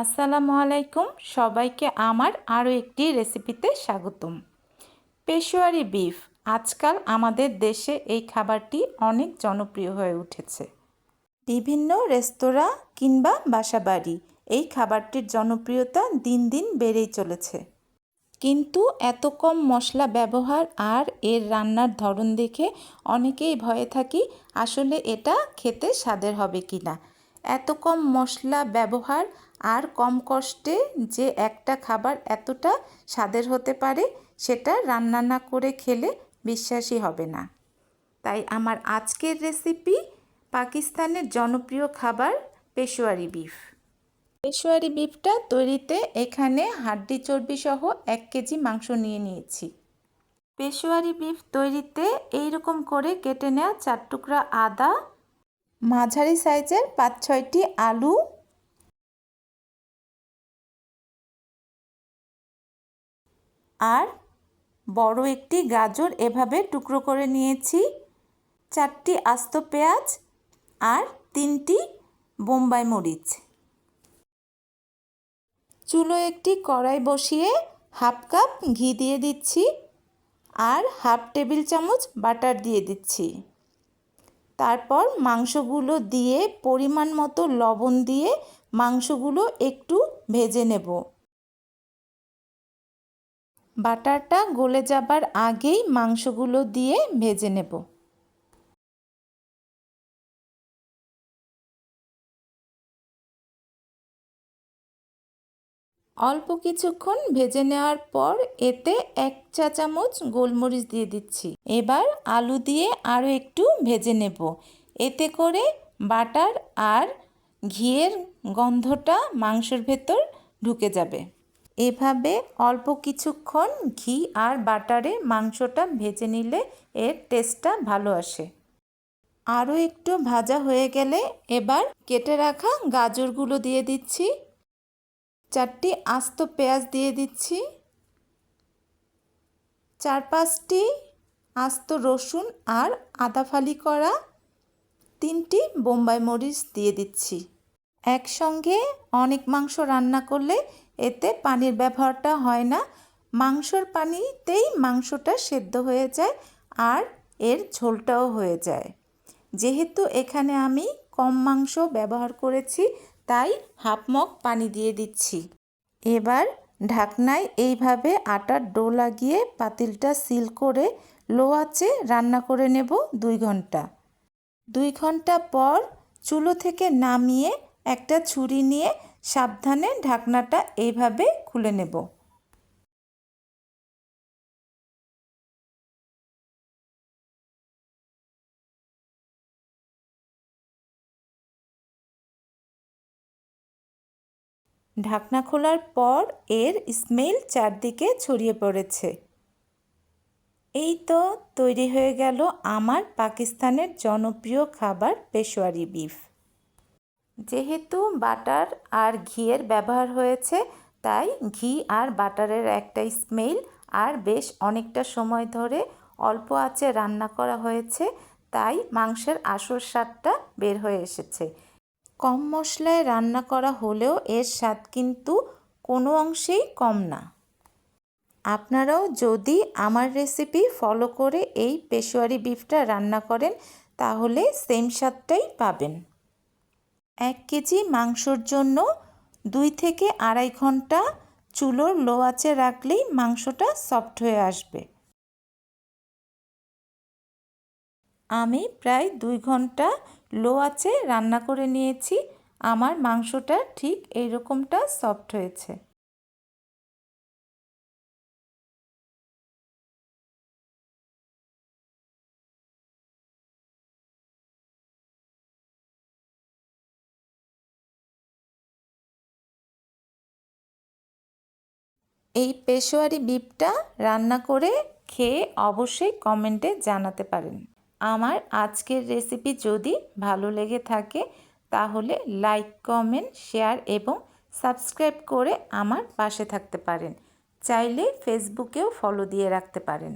আসসালামু আলাইকুম। সবাইকে আমার আরও একটি রেসিপিতে স্বাগতম। পেশোয়ারি বিফ। আজকাল আমাদের দেশে এই খাবারটি অনেক জনপ্রিয় হয়ে উঠেছে। বিভিন্ন রেস্তোরাঁ কিংবা বাসাবাড়ি এই খাবারটির জনপ্রিয়তা দিন দিন বেড়েই চলেছে। কিন্তু এত কম মশলা ব্যবহার আর এর রান্নার ধরন দেখে অনেকেই ভয়ে থাকি, আসলে এটা খেতে স্বাদের হবে কি না এত কম মশলা ব্যবহার আর কম কষ্টে যে একটা খাবার এতটা স্বাদের হতে পারে, সেটা রান্না না করে খেলে বিশ্বাসই হবে না। তাই আমার আজকের রেসিপি পাকিস্তানের জনপ্রিয় খাবার পেশোয়ারি বিফ। পেশোয়ারি বিফটা তৈরিতে এখানে হাড্ডি চর্বি সহ এক কেজি মাংস নিয়ে নিয়েছি। পেশোয়ারি বিফ তৈরিতে এইরকম করে কেটে নেওয়া চার টুকরা আদা, মাঝারি সাইজের পাঁচ ছয়টি আলু আর বড় একটি গাজর এভাবে টুকরো করে নিয়েছি। চারটি আস্ত পেঁয়াজ আর তিনটি বোম্বাই মরিচ। চুলো একটি কড়াই বসিয়ে হাফ কাপ ঘি দিয়ে দিচ্ছি আর হাফ টেবিল চামচ বাটার দিয়ে দিচ্ছি। তারপর মাংসগুলো দিয়ে পরিমাণ মতো লবণ দিয়ে মাংসগুলো একটু ভেজে নেব। বাটারটা গলে যাবার আগেই মাংসগুলো দিয়ে ভেজে নেব। অল্প কিছুক্ষণ ভেজে নেওয়ার পর এতে এক চা চামচ গোলমরিচ দিয়ে দিচ্ছি। এবার আলু দিয়ে আরও একটু ভেজে নেব। এতে করে বাটার আর ঘিয়ের গন্ধটা মাংসের ভেতর ঢুকে যাবে। এভাবে অল্প কিছুক্ষণ ঘি আর বাটারে মাংসটা ভেজে নিলে এর টেস্টটা ভালো আসে। আরও একটু ভাজা হয়ে গেলে এবার কেটে রাখা গাজরগুলো দিয়ে দিচ্ছি। চারটি আস্ত পেঁয়াজ দিয়ে দিচ্ছি। চার পাঁচটি আস্ত রসুন আর আদা ফালি করা তিনটি বোম্বাই মরিচ দিয়ে দিচ্ছি। একসঙ্গে অনেক মাংস রান্না করলে এতে পানির ব্যবহারটা হয় না। মাংসর পানিতেই মাংসটা সেদ্ধ হয়ে যায় আর এর ঝোলটাও হয়ে যায়। যেহেতু এখানে আমি কম মাংস ব্যবহার করেছি, তাই হাফ মগ পানি দিয়ে দিচ্ছি। এবার ঢাকনায় এইভাবে আটার ডো লাগিয়ে পাতিলটা সিল করে লো আঁচে রান্না করে নেব দুই ঘণ্টা। দুই ঘণ্টা পর চুলো থেকে নামিয়ে একটা ছুরি নিয়ে সাবধানে ঢাকনাটা এইভাবে খুলে নেব। ঢাকনা খোলার পর এর স্মেল চারদিকে ছড়িয়ে পড়েছে। এই তো তৈরি হয়ে গেল আমার পাকিস্তানের জনপ্রিয় খাবার পেশোয়ারি বিফ যেহেতু বাটার আর ঘিয়ের ব্যবহার হয়েছে, তাই ঘি আর বাটারের একটা স্মেল। আর বেশ অনেকটা সময় ধরে অল্প আঁচে রান্না করা হয়েছে, তাই মাংসের আসল স্বাদটা বের হয়ে এসেছে। কম মশলায় রান্না করা হলেও এর স্বাদ কিন্তু কোনো অংশেই কম না। আপনারাও যদি আমার রেসিপি ফলো করে এই পেশোয়ারি বিফটা রান্না করেন, তাহলে সেম স্বাদটাই পাবেন। এক কেজি মাংসর জন্য দুই থেকে আড়াই ঘণ্টা চুলোর লো আঁচে রাখলেই মাংসটা সফট হয়ে আসবে। আমি প্রায় দুই ঘণ্টা লো আঁচে রান্না করে নিয়েছি। আমার মাংসটা ঠিক এইরকমটা সফট হয়েছে। এই পেশোয়ারি বিপটা রান্না করে খেয়ে অবশ্যই কমেন্টে জানাতে পারেন। আমার আজকের রেসিপি যদি ভালো লেগে থাকে, তাহলে লাইক, কমেন্ট, শেয়ার এবং সাবস্ক্রাইব করে আমার পাশে থাকতে পারেন। চাইলে ফেসবুকেও ফলো দিয়ে রাখতে পারেন।